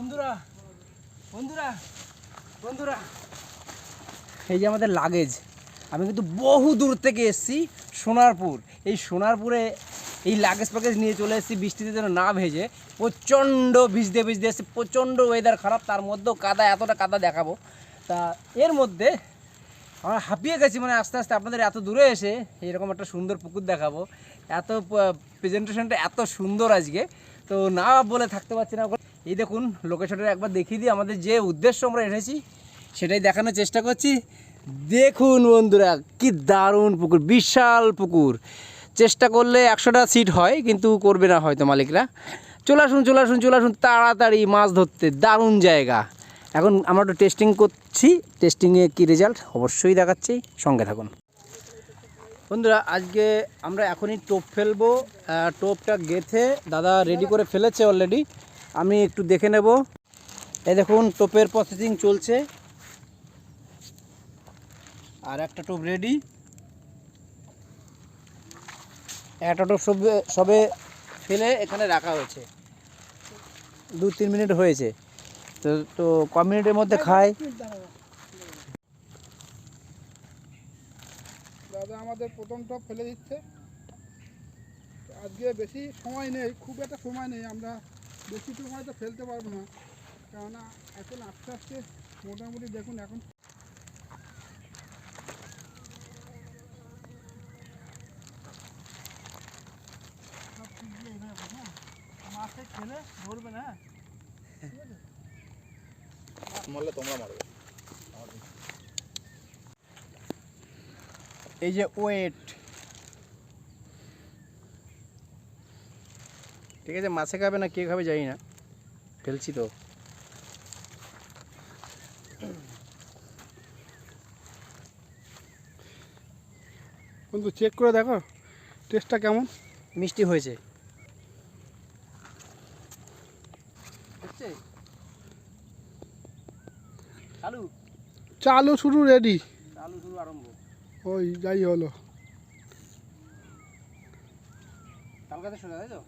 বন্ধুরা বন্ধুরা বন্ধুরা, এই যে আমাদের লাগেজ আমি কিন্তু বহু দূর থেকে এসেছি সোনারপুর। এই সোনারপুরে এই লাগেজ প্যাকেজ নিয়ে চলে এসেছি, বৃষ্টিতে যেন না ভেজে। প্রচণ্ড ভিজতে ভিজতে এসেছি, প্রচণ্ড ওয়েদার খারাপ, তার মধ্যেও কাদা, এতটা কাদা দেখাবো। তা এর মধ্যে আমরা হাঁপিয়ে গেছি মানে আস্তে আস্তে আপনাদের এত দূরে এসে এরকম একটা সুন্দর পুকুর দেখাবো। এত প্রেজেন্টেশনটা এত সুন্দর আজকে। তো না বলে থাকতে পারছি না। এই দেখুন লোকেশনটা একবার দেখিয়ে দিই, আমাদের যে উদ্দেশ্য আমরা এসেছি সেটাই দেখানোর চেষ্টা করছি। দেখুন বন্ধুরা, কি দারুণ পুকুর, বিশাল পুকুর। চেষ্টা করলে একশোটা সিট হয়, কিন্তু করবে না হয়তো মালিকরা। চলে আসুন চলে আসুন চলে আসুন, তাড়াতাড়ি মাছ ধরতে, দারুণ জায়গা। এখন আমরা একটু টেস্টিং করছি টেস্টিংয়ে কী রেজাল্ট অবশ্যই দেখাচ্ছি, সঙ্গে থাকুন। বন্ধুরা, আজকে আমরা এখনই টোপ ফেলব টোপটা গেথে দাদা রেডি করে ফেলেছে অলরেডি আমি একটু দেখে নেব। এই দেখুন, টোপের প্রসেসিং চলছে। আর একটা টোপ রেডি একটা টোপ সবে সবে ফেলে এখানে রাখা হয়েছে। দু তিন মিনিট হয়েছে। তো তো ক মিনিটের মধ্যে খায়। দাদা, আমাদের প্রথম টপ ফেলে দিচ্ছে। আজকে বেশি সময় নেই, খুব একটা সময় নেই আমরা বেশি সময় তো ফেলতে পারব না। কেননা এখন আস্তে আস্তে মোটামুটি দেখুন এখন মাছে খেলে ধরবে না। মারলে তোমরা মারবে। এই যে ওয়েট ঠিক আছে মাছে খাবে না কে খাবে জানি না। ফেলছি তো। বন্ধু চেক করে দেখো টেস্টটা কেমন? মিষ্টি হয়েছে? চালু? চালু শুরু রেডি চালু শুরু আরম্ভ। ওই যাই হলো। তাই তো?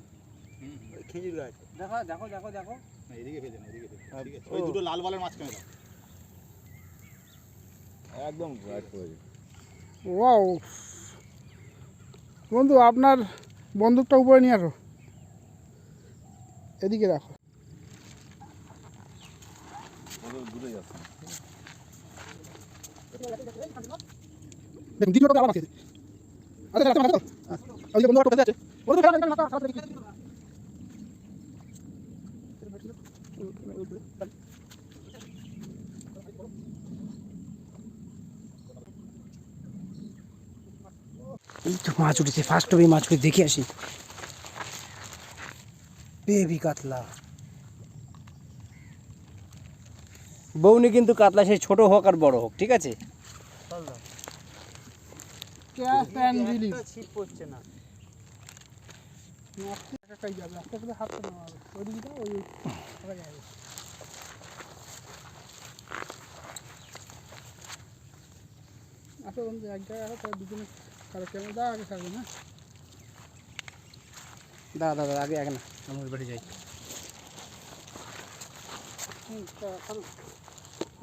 ওই খেজুর গাছ। দেখো দেখো দেখো দেখো। না এদিকে ফেলে না এদিকে ফেলে। ঠিক আছে। ওই দুটো লাল বলের মাঝখানে দাও। একদম ওয়াও। বন্ধু আপনার বন্দুকটা উপরে নিয়ে আসো। এদিকে রাখো যাচ্ছে আবার আছে। আচ্ছা আচ্ছা আচ্ছা। ওই যে বন্ধু আছে? ফেলা এই তো মাছ উঠেছে ফার্স্ট হবে মাছ দেখে আসি। বেবি কাতলা। বৌনি কিন্তু কাতলা সেই ছোট হোক আর বড় হোক ঠিক আছে? ছিট পড়ছে না। একাই যাবে আস্তে আস্তে হাত নেওয়া হবে ওই দিকটা ওই ওই যাবে আসো বন্ধু এক জায়গায় আসো তার দুজনে কারও কেমন দা আগে থাকবে না দাদা দাদা আগে আগে না আমি বাড়ি যাই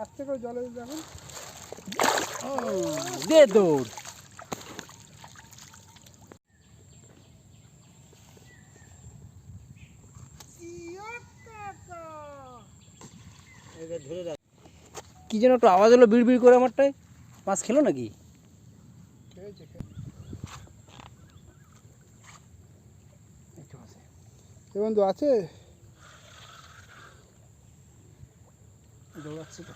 আস্তে করে জলে দেখুন দে দৌড় কি যেন একটু আওয়াজ হলো বিড় বিড় করে আমারটায়। মাছ খেলো নাকি? বন্ধু আছে? দৌড়াচ্ছি তো।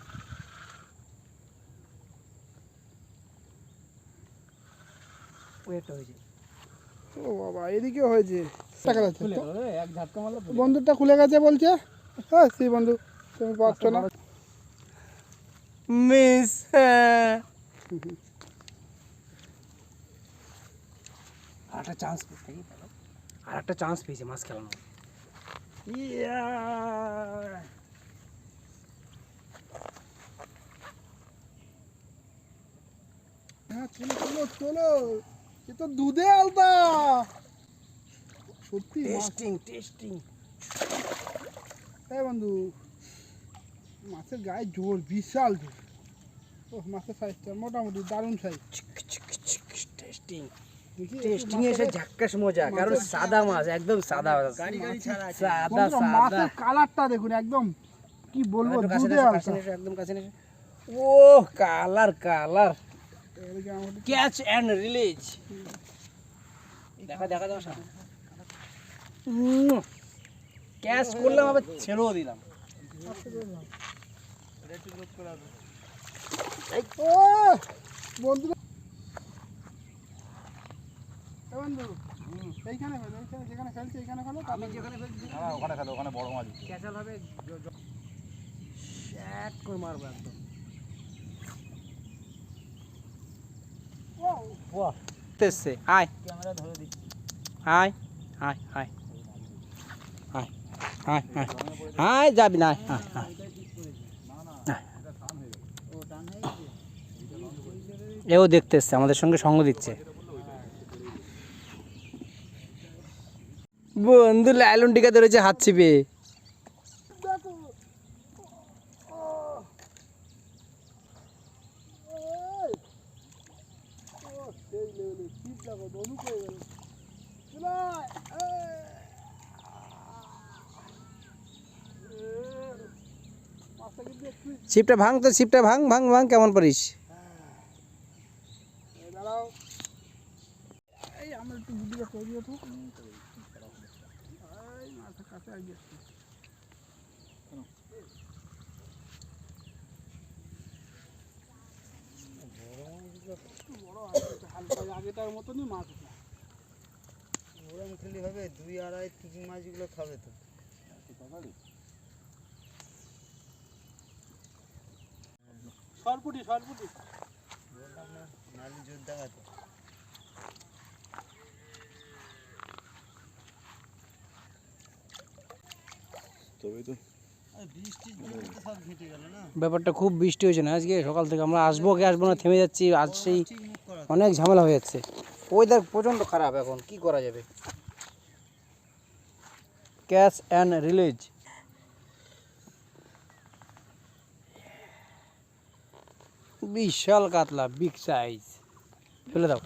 ও বাবা এদিকে হয়েছে। টাকা যাচ্ছে খুলে খুলে গেছে বলছে। হ্যাঁ সেই বন্ধু তুমি পাচ্ছ না। মিস হ্যাঁ আর একটা চান্স পেতে আর একটা চান্স পেয়েছে মাছ খেলানো ইয়া হ্যাঁ চলো চলো চলো এ তো দুধে আলতা সত্যি মাছ টেস্টিং টেস্টিং হ্যাঁ বন্ধু মাছের গায়ে জোর বিশাল জোর। ও মাছের সাইজটা মোটামুটি দারুণ সাইজ টেস্টিং টেস্টিং এসে ঝাক্কাস মজা কারণ সাদা মাছ একদম সাদা মাছ। সাদা সাদা। মাছের কালারটা দেখুন একদম কি বলব দুধে একদম কাছে এসো। ও colour colour catch and release দেখা দেখা দাও ক্যাচ করলাম আবার ছেড়েও দিলাম। ও বন্ধুরা। এ বন্ধু এইখানে ফেলো এইখানে যেখানে ফেলছি এইখানে ফেলো আমি যেখানে ফেলছি হ্যাঁ ওখানে খেলো ওখানে বড় মাছ। ক্যাচাল হবে শ্যাট করে মারবো একদম। বাহ আয় ক্যামেরা ধরে দিচ্ছি। আয় আয় আয় আয় আয় আয় আয় যাবি না আয় আয় এও দেখতে এসছে আমাদের সঙ্গে সঙ্গ দিচ্ছে। বন্ধু, লাইলন টিকা ধরেছে হাত ছিপে ছিপটা ভাঙ তো ছিপটা ভাঙ ভাঙ ভাঙ, কেমন পারিস এই দাঁড়াও এই আমার একটু ভিডিও করে দিও তো এই মাথা কাছে হালকা আগেটার মতনই মাছ খেলি হবে দুই আড়াই তিন মাছগুলো খাবে তো সরপুটি সরপুটি। নালি জোর তো। ব্যাপারটা খুব বৃষ্টি হয়েছে না আজকে? সকাল থেকে আমরা আসব কি আসব না থেমে যাচ্ছি আজ সেই অনেক ঝামেলা হয়ে যাচ্ছে। ওয়েদার প্রচণ্ড খারাপ এখন কি করা যাবে? ক্যাশ অ্যান্ড রিলিজ বিশাল কাতলা বিগ সাইজ ফেলে দাও।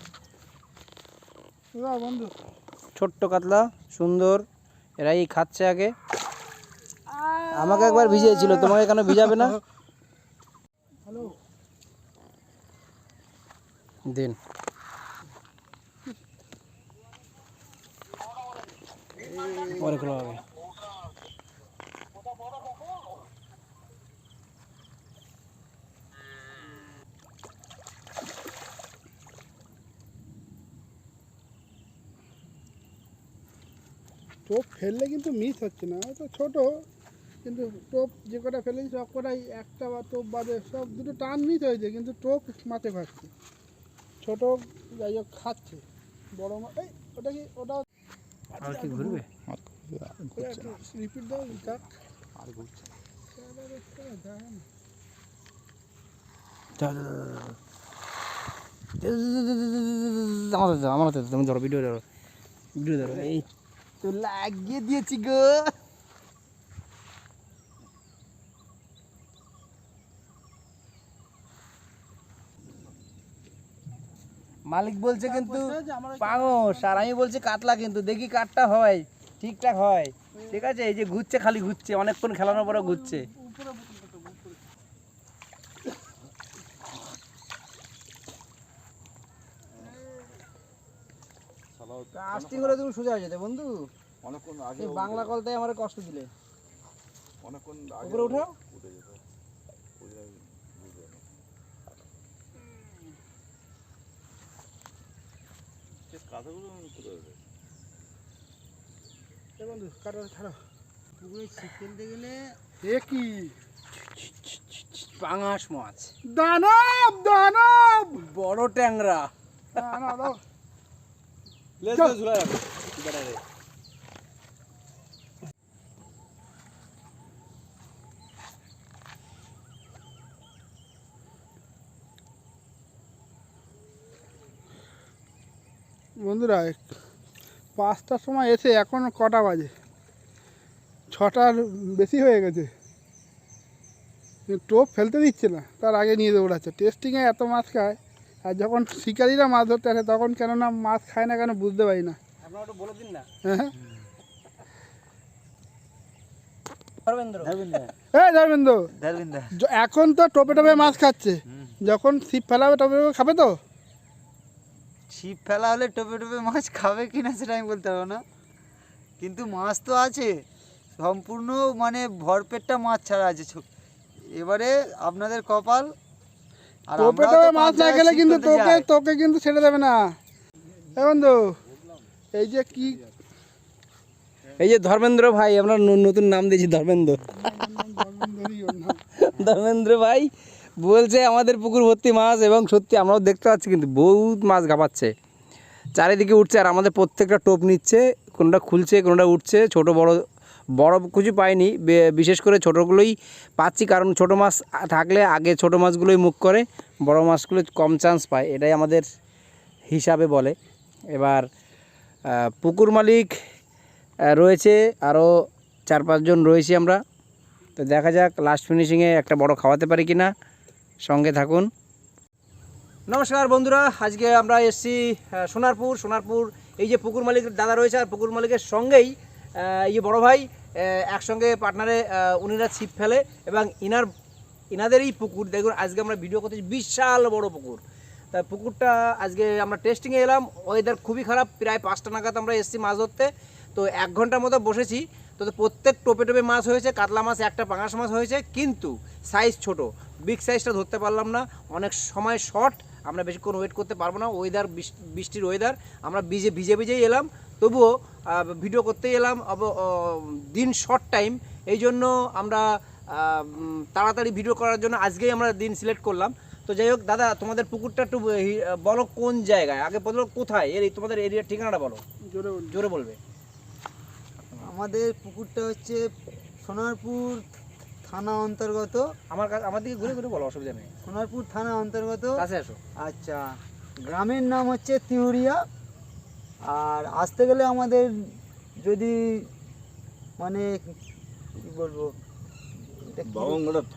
বন্ধু। ছোট্ট কাতলা সুন্দর। এরাই খাচ্ছে আগে। আমাকে একবার ভিজিয়েছিল তোমাকে কেন ভিজাবে না? দিন। পরে খোলা হবে। টোপ ফেললে কিন্তু মিস হচ্ছে না তো ছোট। কিন্তু টোপ যে কটা ফেলেছি সব কটাই একটা বা টোপ বাদে সব দুটো টান মিস হয়েছে কিন্তু টোপ মাঠে ভাসছে ছোট যাই হোক খাচ্ছে বড় মাছ এই ওটা কি ওটা আর কি ঘুরবে রিপিট দাও আর ঘুরছে আমার আমার তুমি ধরো ভিডিও ধরো ভিডিও ধরো এই তো লাগিয়ে দিয়েছি গো মালিক বলছে কিন্তু পাঙস আর আমি বলছি কাতলা কিন্তু দেখি কাঠটা হয় ঠিকঠাক হয়। ঠিক আছে? এই যে ঘুরছে খালি ঘুরছে অনেকক্ষণ খেলানোর পরে ঘুরছে। কাস্টিং করে তুমি সোজা হয়ে যেতে বন্ধু। অনেকক্ষণ আগে বাংলা কলটাই আমার কষ্ট দিলে। অনেকক্ষণ উপরে উঠো। উঠে যেত ওই জন্য বুঝতে পারি কাঁথাগুলো কোথায় বন্ধু কাটা ছাড়ো পুকুরে ছিপ ফেলতে গেলে এ কি? পাঙাশ মাছ। দানব দানব! বড় ট্যাংরা। না না দাও। লেজ ঝুলা যাবে বন্ধুরা পাঁচটার সময় এসে এখন কটা বাজে? ছটার বেশি হয়ে গেছে। টোপ ফেলতে দিচ্ছে না তার আগে নিয়ে দৌড়াচ্ছে টেস্টিংয়ে এত মাছ খায় আর যখন শিকারীরা মাছ ধরতে আসে তখন কেননা মাছ খায় না কেন বুঝতে পারি না। আপনারা একটু বলে দিন না। হ্যাঁ? এখন তো টোপে টোপে মাছ খাচ্ছে। যখন ছিপ ফেলাবে টোপে টোপে খাবে তো? ছিপ ফেলা হলে টোপে টোপে মাছ খাবে কিনা সেটা আমি বলতে পারব না। কিন্তু মাছ তো আছে সম্পূর্ণ মানে ভরপেটটা মাছ ছাড়া আছে। এবারে আপনাদের কপাল আর টোপে টোপে মাছ না ছিপ কিন্তু তোকে তোকে কিন্তু ছেড়ে দেবে না। এই বন্ধু এই যে কি এই যে ধর্মেন্দ্র ভাই আমরা নতুন নাম দিয়েছি ধর্মেন্দ্র। ধর্মেন্দ্রই ধর্মেন্দ্র ভাই বলছে আমাদের পুকুর ভর্তি মাছ এবং সত্যি আমরাও দেখতে পাচ্ছি কিন্তু বহুত মাছ গাপাচ্ছে চারিদিকে উঠছে আর আমাদের প্রত্যেকটা টোপ নিচ্ছে, কোনটা খুলছে, কোনটা উঠছে, ছোট বড় বড় কিছু পাইনি বিশেষ করে ছোটোগুলোই পাচ্ছি কারণ ছোট মাছ থাকলে আগে ছোট মাছগুলোই মুখ করে, বড় মাছগুলো কম চান্স পায়, এটাই আমাদের হিসাবে বলে। এবার পুকুর মালিক রয়েছে, আরও চার পাঁচজন রয়েছি আমরা। তো দেখা যাক লাস্ট ফিনিশিংয়ে একটা বড় খাওয়াতে পারি কি না সঙ্গে থাকুন। নমস্কার বন্ধুরা, আজকে আমরা এসছি সোনারপুর সোনারপুর, এই যে পুকুর মালিক দাদা রয়েছে আর পুকুর মালিকের সঙ্গেই এই যে বড় ভাই একসঙ্গে পার্টনারে উনিরা ছিপ ফেলে এবং ইনার, ইনাদেরই পুকুর। দেখুন, আজকে আমরা ভিডিও করতেছি, বিশাল বড় পুকুর। তা পুকুরটা আজকে আমরা টেস্টিংয়ে এলাম ওয়েদার খুবই খারাপ, প্রায় পাঁচটা নাগাদ আমরা এসেছি মাছ ধরতে। তো এক ঘণ্টার মতো বসেছি, তো প্রত্যেক টোপে টোপে মাছ হয়েছে, কাতলা মাছ, একটা পাঙাশ মাছ হয়েছে, কিন্তু সাইজ ছোট। বিগ সাইজটা ধরতে পারলাম না। অনেক সময় শর্ট আমরা বেশিক্ষণ ওয়েট করতে পারব না। ওয়েদার বৃষ্টির ওয়েদার আমরা ভিজে ভিজে ভিজেই এলাম। তবুও ভিডিও করতেই এলাম। অব- দিন শর্ট টাইম এই জন্য আমরা তাড়াতাড়ি ভিডিও করার জন্য আজকেই আমরা দিন সিলেক্ট করলাম। তো যাই হোক দাদা তোমাদের পুকুরটা একটু বলো কোন জায়গায়? আগে বলো কোথায়? এর তোমাদের এরিয়ার ঠিকানাটা বলো। জোরে জোরে বলবে। আমাদের পুকুরটা হচ্ছে সোনারপুর থানা অন্তর্গত? আমার কাছে আমার দিকে ঘুরে ঘুরে বলো অসুবিধা নেই। সোনারপুর থানা অন্তর্গত? কাছে আসো। আচ্ছা গ্রামের নাম হচ্ছে তিউরিয়া। আর আসতে গেলে আমাদের যদি মানে কি বলব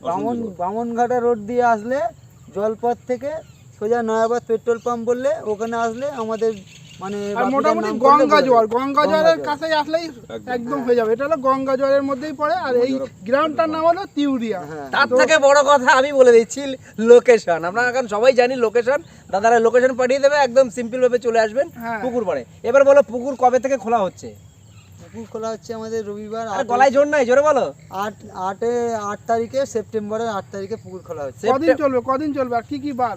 বামন বামনঘাটা রোড দিয়ে আসলে জলপথ থেকে সোজা নয়াবাদ পেট্রোল পাম্প বললে ওখানে আসলে আমাদের মানে আর মোটামুটি গঙ্গা জোয়ার গঙ্গা জোয়ারের কাছে আসলেই একদম। একদম হয়ে যাবে। এটা হলো গঙ্গা জোয়ারের মধ্যেই পড়ে আর এই গ্রাউন্ডটার নাম হলো তিউরিয়া। তার থেকে বড় কথা আমি বলে দিচ্ছি লোকেশন। আপনারা এখন সবাই জানি লোকেশন। দাদারা লোকেশন পাঠিয়ে দেবে একদম সিম্পল ভাবে চলে আসবেন হ্যাঁ। পুকুর পাড়ে। এবার বলো পুকুর কবে থেকে খোলা হচ্ছে? পুকুর খোলা হচ্ছে আমাদের রবিবার আর গলায় জোর নাই জোরে বলো। আট আটে আট তারিখে সেপ্টেম্বরের আট তারিখে পুকুর খোলা হচ্ছে। কদিন চলবে কদিন চলবে আর কি কি বার?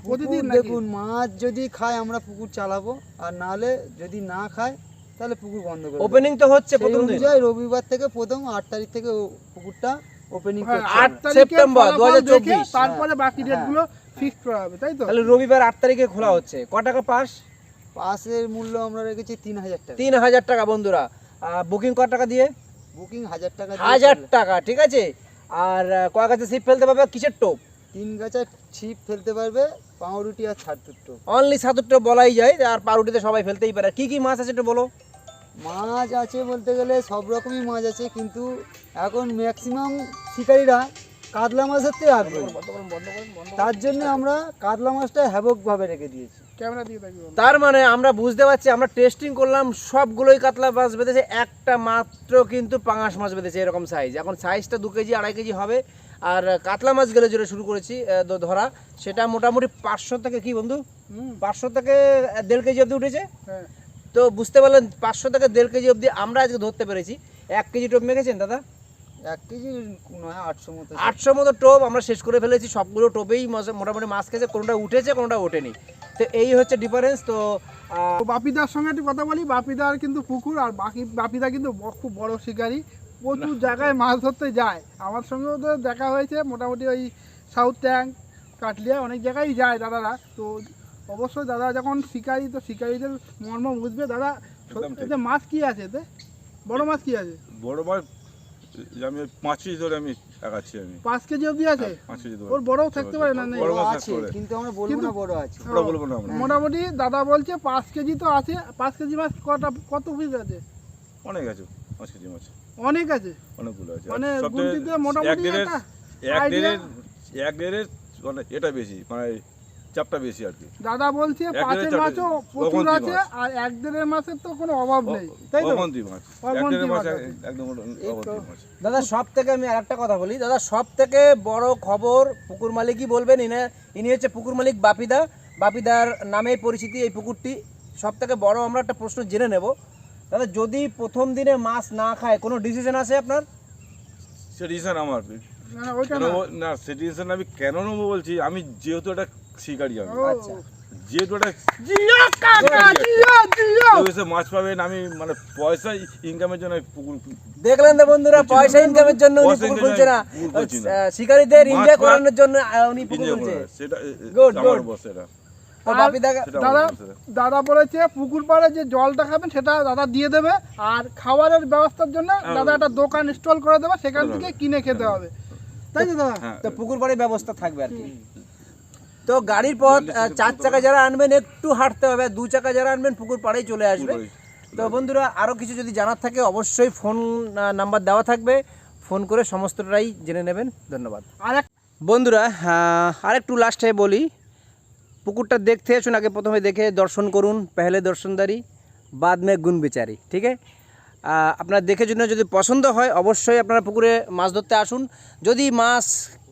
প্রতিদিন দেখুন মাছ যদি খায় আমরা পুকুর চালাবো। আর নাহলে যদি না খায় তাহলে পুকুর বন্ধ করে দেবো। ওপেনিং তো হচ্ছে প্রথম দিন। অনুযায়ী রবিবার থেকে প্রথম আট তারিখ থেকে পুকুরটা ওপেনিং হ্যাঁ, আট সেপ্টেম্বর ফলাফল 2024 দেখে তারপরে বাকি ডেটগুলো ফিক্স করা হবে তাই তো? তাহলে রবিবার আট তারিখে খোলা হচ্ছে। ক টাকা পাস? পাসের মূল্য আমরা রেখেছি তিন হাজার টাকা। তিন হাজার টাকা বন্ধুরা। বুকিং ক টাকা দিয়ে? বুকিং হাজার টাকা হাজার টাকা ঠিক আছে? আর আহ, কয় কাছে সিপ ফেলতে পারবে? কিসের টোপ? তিন গাছা ছিপ ফেলতে পারবে পাউরুটি আর ছাড়তুটো অনলি সাতুরটা বলাই যায় আর পাউরুটিতে সবাই ফেলতেই পারে। কি কি মাছ আছে একটু বলো। মাছ আছে বলতে গেলে সব রকমই মাছ আছে কিন্তু এখন ম্যাক্সিমাম শিকারীরা কাতলা মাছ ধরতে আগ্রহী। তার জন্য আমরা কাতলা মাছটা হ্যাবকভাবে রেখে দিয়েছি। ক্যামেরা দিয়ে থাকবে তার মানে আমরা বুঝতে পারছি আমরা টেস্টিং করলাম সবগুলোই কাতলা মাছ বেঁধেছে একটা মাত্র কিন্তু পাঙাশ মাছ বেঁধেছে এরকম সাইজ এখন সাইজটা দু কেজি আড়াই কেজি হবে। আর কাতলা মাছ গেলে যেটা শুরু করেছি ধরা সেটা মোটামুটি পাঁচশো থেকে কি বন্ধু? হুম, পাঁচশো থেকে দেড় কেজি অবধি উঠেছে। হ্যাঁ। তো বুঝতে পারলেন পাঁচশো থেকে দেড় কেজি অবধি আমরা আজকে ধরতে পেরেছি। এক কেজি টোপ মেখেছেন দাদা? এক কেজি আটশো মতো। আটশো মতো টোপ আমরা শেষ করে ফেলেছি সবগুলো টোপেই মোটামুটি মাছ খেয়েছে কোনোটা উঠেছে কোনোটা ওঠেনি। তো এই হচ্ছে ডিফারেন্স তো বাপিদার সঙ্গে একটু কথা বলি বাপিদার কিন্তু পুকুর আর বাকি বাপিদা কিন্তু খুব বড় শিকারী। প্রচুর জায়গায় মাছ ধরতে যায়। আমার সঙ্গেও তো দেখা হয়েছে মোটামুটি ওই সাউথ ট্যাঙ্ক কাটলিয়া অনেক জায়গায় যায় দাদারা। তো অবশ্যই দাদা যখন শিকারি তো শিকারীদের মর্ম বুঝবে। দাদা এতে মাছ কি আছে এতে? বড় মাছ কি আছে? বড় মাছ আমি পাঁচ কেজি ধরে আমি একাচ্ছি আমি। পাঁচ কেজি অবধি আছে? হ্যাঁ, পাঁচ কেজি ধরে। ওর বড়ও থাকতে পারে না বড় আছে কিন্তু আমরা বলব না বড় আছে। ওটা বলব না আমরা। মোটামুটি দাদা বলছে পাঁচ কেজি তো আছে। পাঁচ কেজি মাছ কটা কত পিস আছে? অনেক আছে পাঁচ কেজি মাছ। অনেক আছে। অনেকগুলো আছে। মানে মোটামুটি একটা এক idea? দেড়ের এক দেড়ের মানে এটা বেশি মানে চাপটা বেশি আর কি। দাদা বলছে পাঁচের মাছও প্রচুর আছে আর এক দেড়ের মাছের তো কোনো অভাব নেই তাই তো? অগন্তি মাছ। এক মাছ একদম অগন্তি মাছ। দাদা সব থেকে আমি আরেকটা কথা বলি। দাদা সব থেকে বড় খবর পুকুর মালিকই বলবেন ইনি ইনি হচ্ছে পুকুর মালিক বাপিদা। বাপিদার নামে পরিচিতি এই পুকুরটি। সব থেকে বড় আমরা একটা প্রশ্ন জেনে নেব। দাদা যদি প্রথম দিনে মাছ না খায় কোনো ডিসিশন আছে আপনার? সে আমার। না রিজন আমি কেন নেব বলছি? আমি যেহেতু এটা শিকারি আমি। আচ্ছা। যেহেতু এসে মাছ পাবেন আমি মানে পয়সা ইনকামের জন্য পুকুর দেখলেন তো বন্ধুরা পয়সা ইনকামের জন্য উনি পুকুর খুলছে না। শিকারীদের পাওয়া- করানোর জন্য উনি পুকুর খুলছে। বস এটা সেটা দাদা বলেছে। পুকুর পাড়ে যে জলটা খাবেন সেটা দাদা দিয়ে দেবে। আর খাবারের ব্যবস্থার জন্য হ্যাঁ। দাদা একটা দোকান ইনস্টল করে দেবে সেখান থেকে কিনে খেতে হবে। তাই তো দাদা? হ্যাঁ। তো পুকুর পাড়ে ব্যবস্থা থাকবে আর কি। তো গাড়ির পথ চার চাকা যারা আনবেন একটু হাঁটতে হবে। দু চাকা যারা আনবেন পুকুর পাড়েই চলে আসবে। তো বন্ধুরা আরও কিছু যদি জানার থাকে অবশ্যই ফোন নাম্বার দেওয়া থাকবে। ফোন করে সমস্তটাই জেনে নেবেন। ধন্যবাদ। আর বন্ধুরা আহ, আরেকটু লাস্টে বলি। পুকুরটা দেখতে আসুন, আগে প্রথমে দেখে দর্শন করুন, পেহলে দর্শনদারি, বাদ মে গুণ বিচারি, ঠিক আছে? আপনার দেখে জন্য যদি পছন্দ হয়, অবশ্যই আপনারা পুকুরে মাছ ধরতে আসুন। যদি মাছ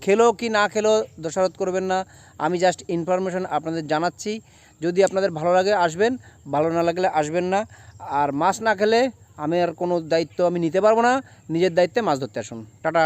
খেলো কি না খেলো, দোষারোপ করবেন না। আমি জাস্ট ইনফরমেশন আপনাদের জানাচ্ছি। যদি আপনাদের ভালো লাগে, আসবেন। ভালো না লাগলে আসবেন না। আর মাছ না খেলে আমি আর কোনো দায়িত্ব আমি নিতে পারব না। নিজের দায়িত্বে মাছ ধরতে আসুন। টাটা।